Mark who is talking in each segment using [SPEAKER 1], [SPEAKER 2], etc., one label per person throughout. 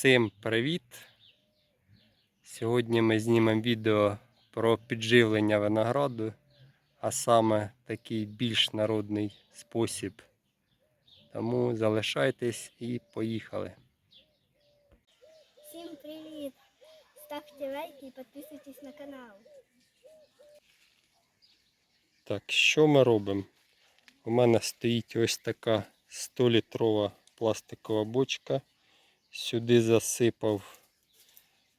[SPEAKER 1] Всім привіт! Сьогодні ми знімемо відео про підживлення винограду, а саме такий більш народний спосіб. Тому залишайтесь і поїхали.
[SPEAKER 2] Всім привіт! Ставте лайки і підписуйтесь на канал.
[SPEAKER 1] Так, що ми робимо? У мене стоїть ось така 100-літрова пластикова бочка. Сюди засипав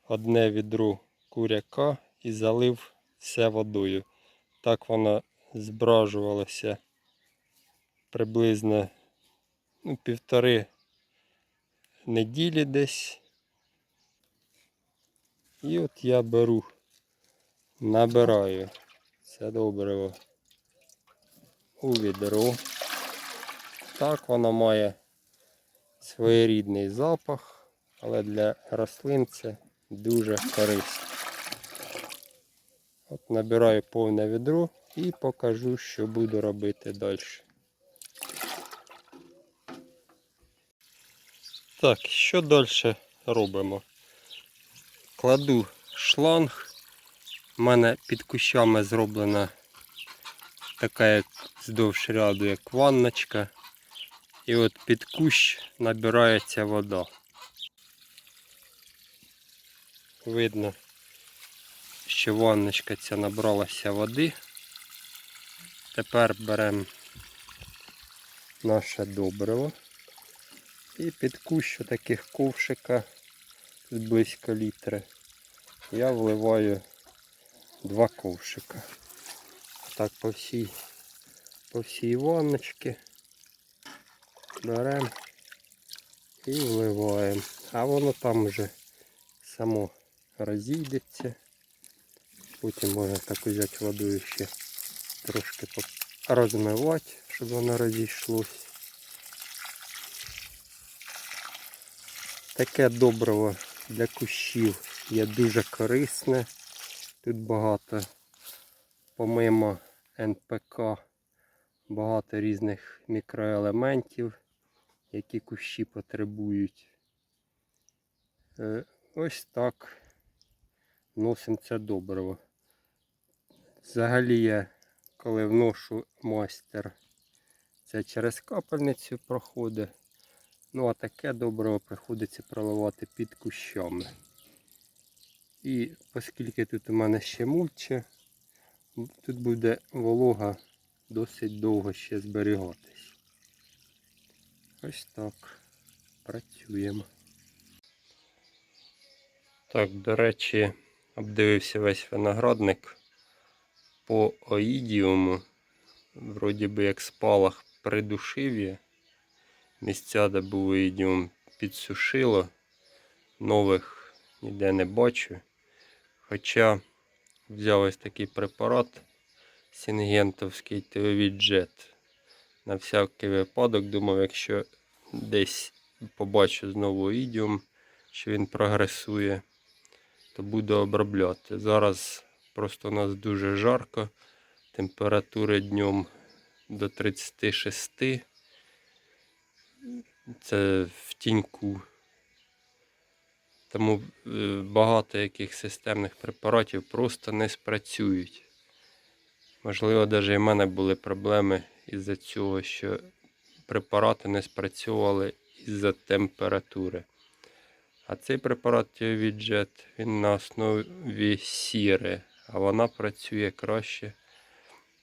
[SPEAKER 1] одне відро куряка і залив все водою. Так воно збражувалося приблизно ну, півтори неділі десь. І от я беру, набираю це добриво у відро. Так воно має своєрідний запах, але для рослин це дуже корисно. От набираю повне відро і покажу, що буду робити далі. Так, що далі робимо? Кладу шланг. У мене під кущами зроблена така як вздовж ряду, як ванночка. І от під кущ набирається вода. Видно, що ванночка ця набралася води. Тепер беремо наше добриво. І під кущ таких ковшика тут близько літри. Я вливаю два ковшика. Так по всій, по всій ванночці беремо і вливаємо. А воно там вже само розійдеться. Потім можна так взяти водою ще трошки розмивати, щоб воно розійшлось. Таке добриво для кущів є дуже корисне. Тут багато, помимо НПК, багато різних мікроелементів, які кущі потребують. Е, Ось так вносимо це добриво. Взагалі я, коли вношу майстер, це через капельницю проходить. Ну а таке добриво приходиться проливати під кущами. І оскільки тут у мене ще мульче, тут буде волога досить довго ще зберігатись. Ось так. Працюємо. Так, до речі, обдивився весь виноградник по оїдіуму. Вроді би як спалах придушив я. Місця, де був оїдіум, підсушило. Нових ніде не бачу. Хоча взяв ось такий препарат сінгентовський Теовіджет. На всякий випадок думав, якщо десь побачу знову ідіум, що він прогресує, то буду обробляти. Зараз просто у нас дуже жарко, температури днем до 36. Це в тіньку. Тому е, багато яких системних препаратів просто не спрацюють. Можливо, навіть і в мене були проблеми із-за цього, що препарати не спрацьовували із-за температури. А цей препарат Тіовіджет, він на основі сіри, а вона працює краще,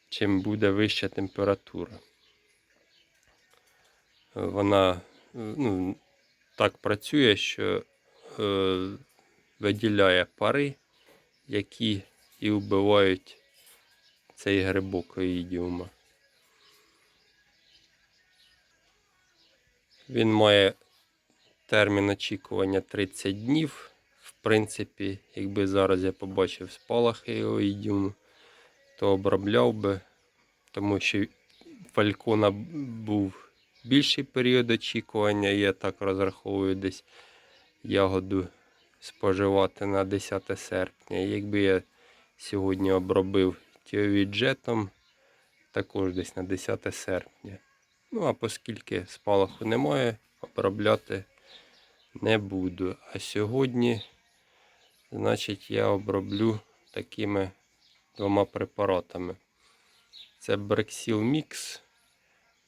[SPEAKER 1] чим буде вища температура. Вона ну, так працює, що е, виділяє пари, які і вбивають цей грибок оїдіума. Він має термін очікування 30 днів. В принципі, якби зараз я побачив спалахи оїдіуму, то обробляв би, тому що фалькона був більший період очікування, я так розраховую десь ягоду споживати на 10 серпня. Якби я сьогодні обробив тіовіджетом, також десь на 10 серпня. Ну, а оскільки спалаху немає, обробляти не буду. А сьогодні, значить, я оброблю такими двома препаратами. Це Брексіл Мікс.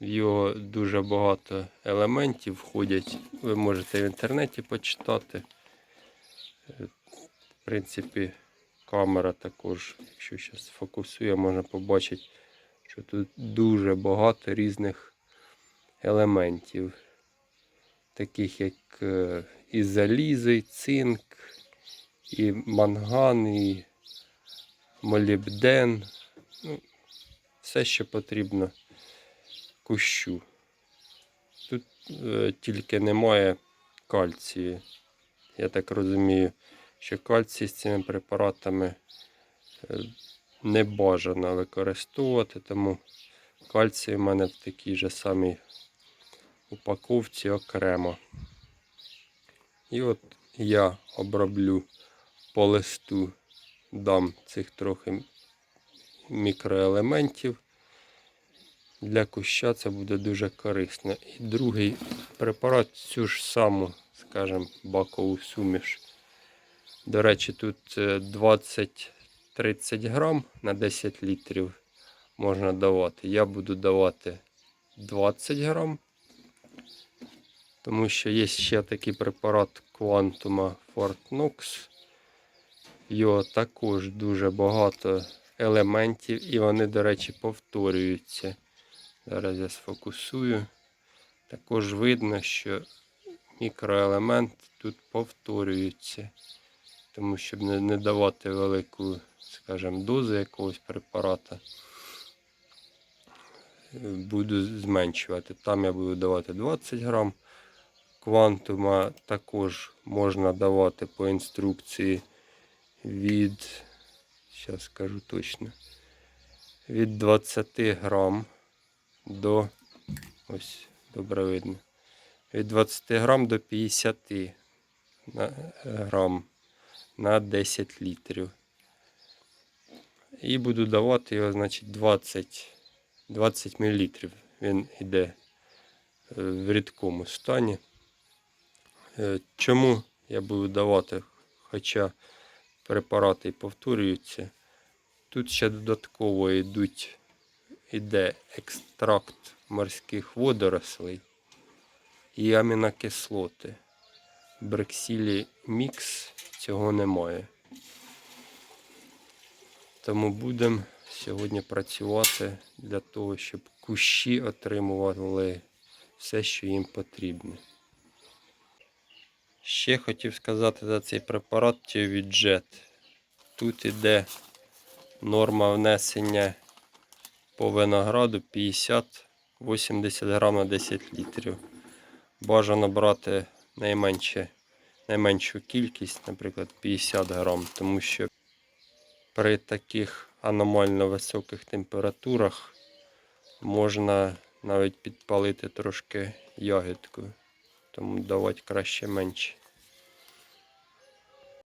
[SPEAKER 1] В його дуже багато елементів входять. Ви можете в інтернеті почитати. В принципі, камера також, якщо зараз фокусує, можна побачити, що тут дуже багато різних елементів, таких як е, і залізо, і цинк, і манган, і молібден. Ну, все, що потрібно кущу. Тут е, тільки немає кальцію. Я так розумію, що кальцій з цими препаратами е, не бажано використовувати, тому кальцій у мене в такій же самій упаковці окремо. І от я оброблю по листу, дам цих трохи мікроелементів. Для куща це буде дуже корисно. І другий препарат цю ж саму, скажімо, бакову суміш. До речі, тут е, 20-30 грам на 10 літрів можна давати. Я буду давати 20 грам, тому що є ще такий препарат Quantuma Fort Knox. Його також дуже багато елементів, і вони, до речі, повторюються. Зараз я сфокусую. Також видно, що мікроелемент тут повторюється. Тому щоб не, давати велику, скажімо, дозу якогось препарата, буду зменшувати. Там я буду давати 20 грам. Квантума також можна давати по інструкції від, зараз скажу точно, від 20 грам до, ось, добре видно, від 20 грам до 50 грам на 10 літрів. І буду давати його, значить, 20, 20 мл. Він йде е, в рідкому стані. Е, Чому я буду давати, хоча препарати повторюються, тут ще додатково йдуть, йде екстракт морських водорослей і амінокислоти. Брексілі мікс цього немає. Тому будемо сьогодні працювати для того, щоб кущі отримували все, що їм потрібно. Ще хотів сказати за цей препарат Тіовіджет. Тут іде норма внесення по винограду 50-80 грам на 10 літрів. Бажано брати найменше, найменшу кількість, наприклад, 50 грам, тому що при таких аномально високих температурах можна навіть підпалити трошки ягідку. Тому давати краще менше.